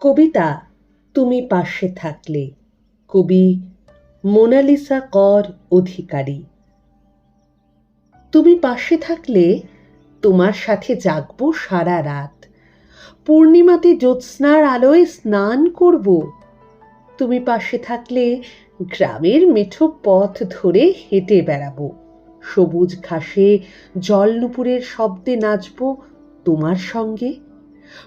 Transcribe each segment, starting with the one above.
কবিতা, তুমি পাশে থাকলে। কবি মোনালিসা কর অধিকারী। তুমি পাশে থাকলে তোমার সাথে জাগবো সারা রাত। পূর্ণিমাতে জ্যোৎস্নার আলোয় স্নান করব। তুমি পাশে থাকলে গ্রামের মেঠো পথ ধরে হেঁটে বেড়াবো। সবুজ ঘাসে জল নুপুরের শব্দে নাচবো তোমার সঙ্গে।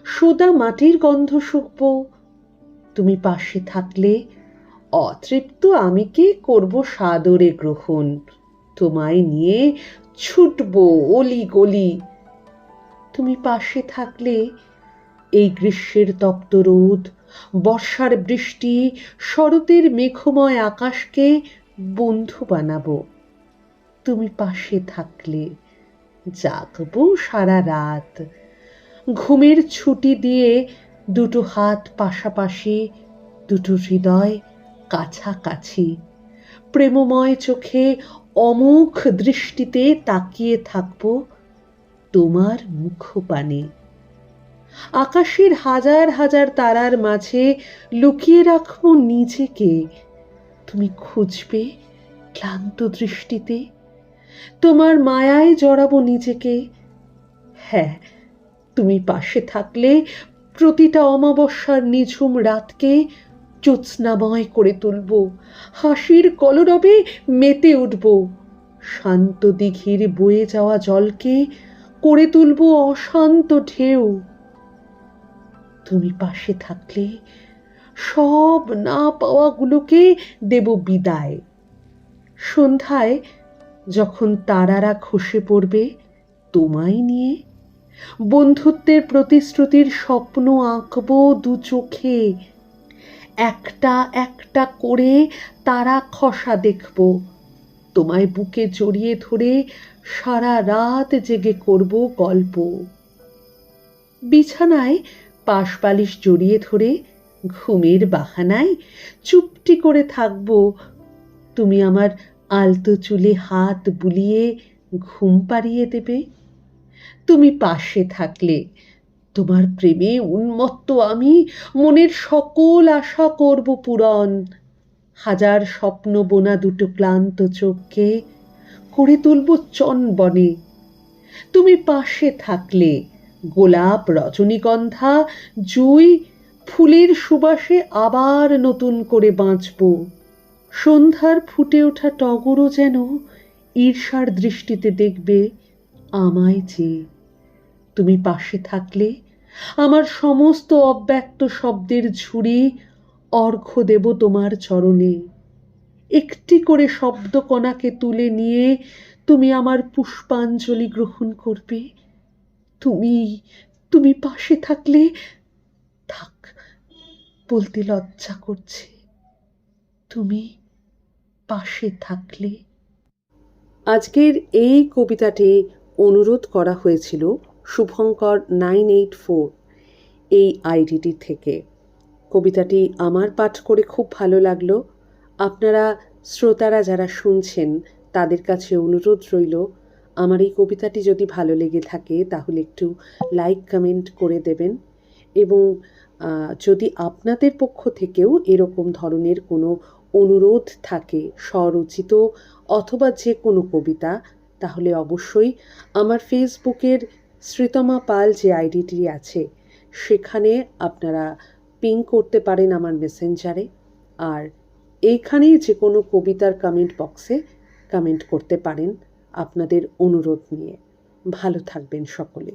সোদা মাটির গন্ধ শুকব। তুমি পাশে থাকলে অতৃপ্ত আমি কে করব সাদরে গ্রহণ? তোমায় নিয়ে ছুটবো অলি গলি। তুমি পাশে থাকলে এই গ্রীষ্মের তপ্ত রোদ, বর্ষার বৃষ্টি, শরতের মেঘময় আকাশকে বন্ধু বানাবো। তুমি পাশে থাকলে জাগবো সারা রাত। ঘুমের ছুটি দিয়ে দুটো হাত পাশাপাশি, দুটো হৃদয় কাছাকাছি। প্রেমময় চোখে অমুখ দৃষ্টিতে তাকিয়ে থাকব তোমার মুখপানে। আকাশের হাজার হাজার তারার মাঝে লুকিয়ে রাখব নিজেকে। তুমি খুঁজবে ক্লান্ত দৃষ্টিতে। তোমার মায়ায় জড়াবো নিজেকে। হ্যাঁ তুমি পাশে থাকলে প্রতিটা অমাবস্যার নিঝুম রাতকে জ্যোৎস্নাময় করে তুলব, হাসির কলরবে মেতে উঠব, শান্ত দিঘির বয়ে যাওয়া জলকে করে তুলব অশান্ত ঢেউ। তুমি পাশে থাকলে সব না পাওয়াগুলোকে দেব বিদায়। সন্ধ্যায় যখন তারারা খসে পড়বে, তোমায় নিয়ে বন্ধুত্বের প্রতিশ্রুতির স্বপ্ন আঁকবো দু চোখে। একটা একটা করে তারা খসা দেখব। তোমায় বুকে জড়িয়ে ধরে সারা রাত জেগে করব গল্প। বিছানায় পাশ বালিশ জড়িয়ে ধরে ঘুমের বাহানায় চুপটি করে থাকব। তুমি আমার আলতো চুলে হাত বুলিয়ে ঘুম পাড়িয়ে দেবে। তুমি পাশে থাকলে। তোমার প্রেমে উন্মত্ত আমি, মনের সকল আশা করব পূরণ। হাজার স্বপ্ন বোনা দুটো ক্লান্ত চোখকে করে তুলব চনবনে। তুমি পাশে থাকলে গোলাপ রজনীগন্ধা, জুই ফুলের সুবাসে আবার নতুন করে বাঁচব। সন্ধ্যার ফুটে ওঠা টগরও যেন ঈর্ষার দৃষ্টিতে দেখবে আমায় চেয়ে তুমি পাশে থাকলে আমার সমস্ত অব্যক্ত শব্দের ঝুড়ি অর্ঘ্য দেব তোমার চরণে। একটি করে শব্দকণাকে তুলে নিয়ে তুমি আমার পুষ্পাঞ্জলি গ্রহণ করবে। তুমি তুমি পাশে থাকলে, থাক, বলতে লজ্জা করছে। তুমি পাশে থাকলে। আজকের এই কবিতাটি অনুরোধ করা হয়েছিল শুভঙ্কর নাইন এইট ফোর এই আইডিটি থেকে। কবিতাটি আমার পাঠ করে খুব ভালো লাগল। আপনারা শ্রোতারা যারা শুনছেন, তাদের কাছে অনুরোধ রইল, আমার এই কবিতাটি যদি ভালো লেগে থাকে, তাহলে একটু লাইক, কমেন্ট করে দেবেন এবং যদি আপনাদের পক্ষ থেকেও এরকম ধরনের কোনো অনুরোধ থাকে, স্বরচিত অথবা যে কোনো কবিতা, তাহলে অবশ্যই আমার ফেসবুকের শ্রীতমা পাল যে আইডিটি আছে, সেখানে আপনারা পিং করতে পারেন আমার মেসেঞ্জারে আর এইখানেই যে কোনো কবিতার কমেন্ট বক্সে কমেন্ট করতে পারেন আপনাদের অনুরোধ নিয়ে। ভালো থাকবেন সকলে।